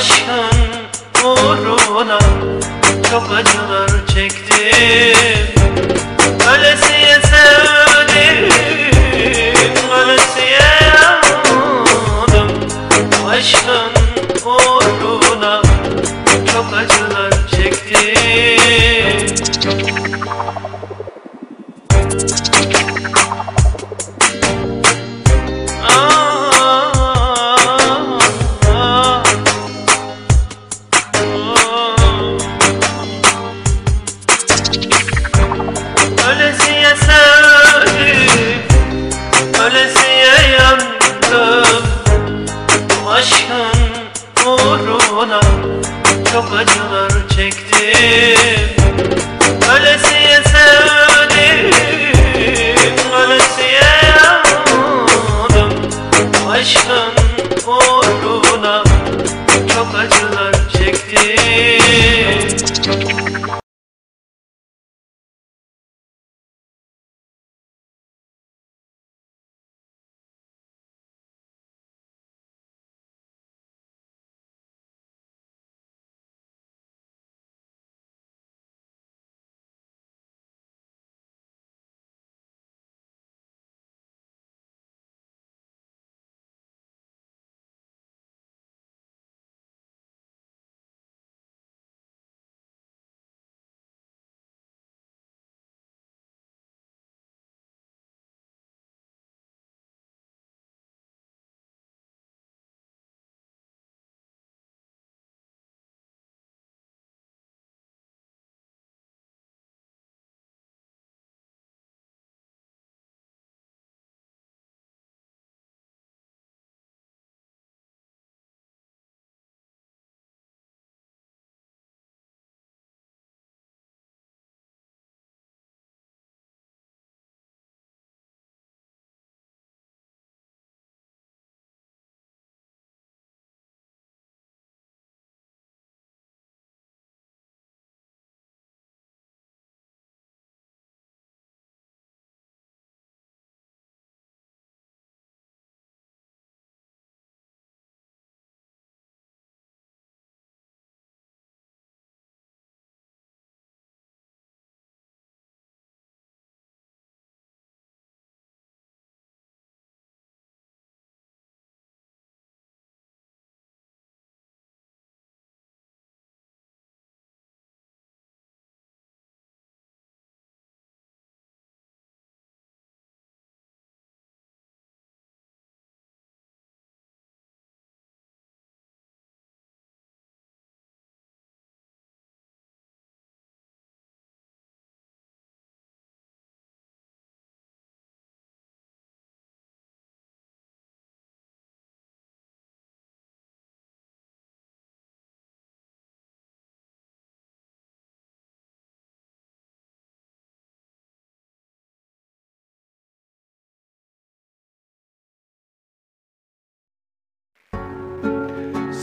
Aşkın uğruna Çok acılar çektim Çok acılar çektim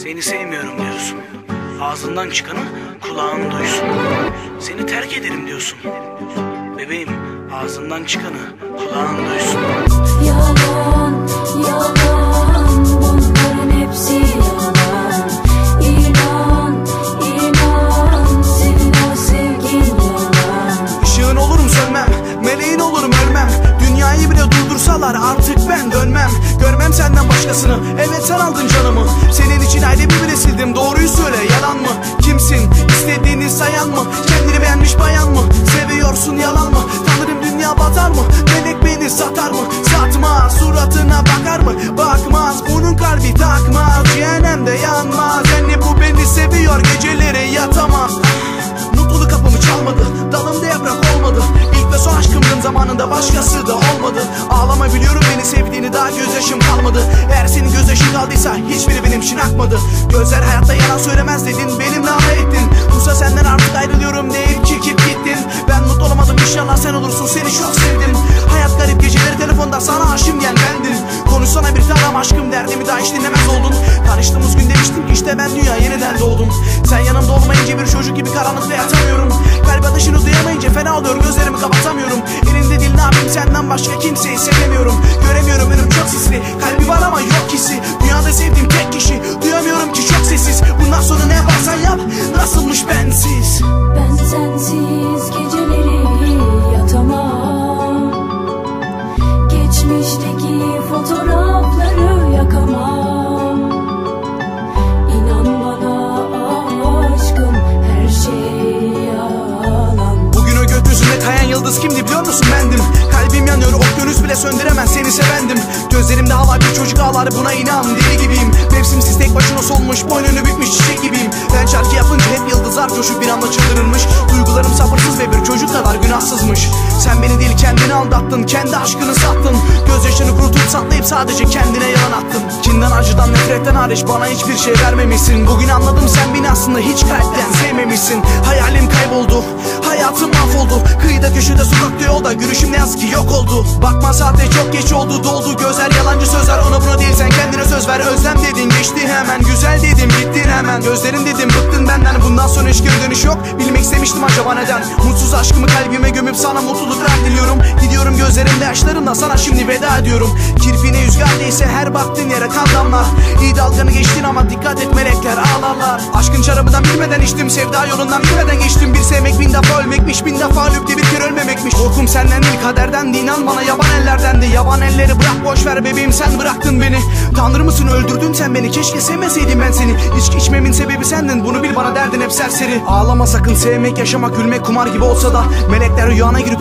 Seni sevmiyorum diyorsun. Ağzından çıkanı kulağın duysun. Seni terk ederim diyorsun. Bebeğim ağzından çıkanı kulağın duysun. Yalan, yalan, bunların hepsi yalan. Ailemi bile sildim, doğruyu söyle yalan mı? Kimsin, istediğini sayan mı? Kendini beğenmiş bayan mı? Seviyorsun yalan mı? Tanrım dünya batar mı? Melek beni satar mı? Satmaz, suratına bakar mı? Bakmaz, bunun kalbi takmaz Cehennemde yanmaz, anne bu beni seviyor Geceleri yatamam Mutluluk kapımı çalmadı Dalımda yaprak olmadı İlk ve son aşkımdın zamanında başkası da olmadı Ağlama biliyorum beni sevdiğini daha gözyaşım kalmadı Gözyaşın kaldıysa hiçbiri benim için akmadı. Gözler hayatta yalan söylemez dedin benimle alay ettin. Musa senden artık ayrılıyorum deyip çekip gittin. Ben mutlu olamadım inşallah sen olursun seni çok sevdim. Hayat garip geceleri telefonda sana aşığım diyen bendim Konuşsana bir tanem aşkım derdimi daha hiç dinlemez oldun. Tanıştığımız gün demiştim ki işte ben dünya yeniden doğdum. Sen yanımda olmayınca bir çocuk gibi karanlıkta yatamıyorum. Kalp atışını duyamayınca fena oluyor gözlerimi kapatamıyorum. Elinde dil ne senden başka kimseyi sevemiyorum. Göremiyorum önüm çok sisli. Kalbi var ama yok hissi Dünyada sevdiğim tek kişi. Duyamıyorum ki çok sessiz. Bundan sonra ne yaparsan yap. Nasılmış bensiz Gözlerimde hala bir çocuk ağlar buna inan deli gibiyim. Mevsimsiz tek başına solmuş boynunu bükmüş çiçek gibiyim. Ben şarkı yapınca hep yıldızlar coşup bir anda çıldırılmış Duygularım sabırsız ve bir çocuk kadar günahsızmış. Sen beni değil kendini aldattın kendi aşkını sattın Gözyaşını kurutup saklayıp sadece kendine yalan attın Kinden acıdan nefretten hariç bana hiçbir şey vermemişsin. Bugün anladım sen beni aslında hiç kalpten sevmemişsin. Hayalim kayboldu Hayatım mahvoldu. Kıyıda köşede sokakta yolda Gülüşüm ne yazık ki yok oldu. Bakma saate çok geç oldu Doldu. Gözler yalancı sözler Ona buna değil sen kendine söz ver. Özlem dedin geçti hemen. Güzel dedim gittin hemen. Gözlerin dedim bıktın benden. Bundan sonra hiç geri dönüş yok. Bilmek istemiştim acaba neden? Mutsuz aşkımı kalbime gömüp sana mutluluklar diliyorum. Gidiyorum gözlerimde yaşlarımla sana şimdi veda ediyorum. Kirpine rüzgar değse her baktığın yere kan damlar. İyi dalganı geçtin ama dikkat et melekler ağlarlar. Aşkın şarabından bilmeden içtim Sevda yolundan bilmeden geçtim. Bir sevmek bin defa ölmekmiş Bin defa ölüp de bir kere ölmemekmiş Korkum senden değil kaderden de inan bana yaban ellerden de Yaban elleri bırak boş ver bebeğim sen bıraktın beni. Tanrı mısın öldürdün sen beni? Keşke sevmeseydim ben seni. İçki içmemin sebebi sendin. Bunu bil bana derdin hep serseri. Ağlama sakın sevmek yaşamak gülmek kumar gibi olsa da Melekler rüyana girip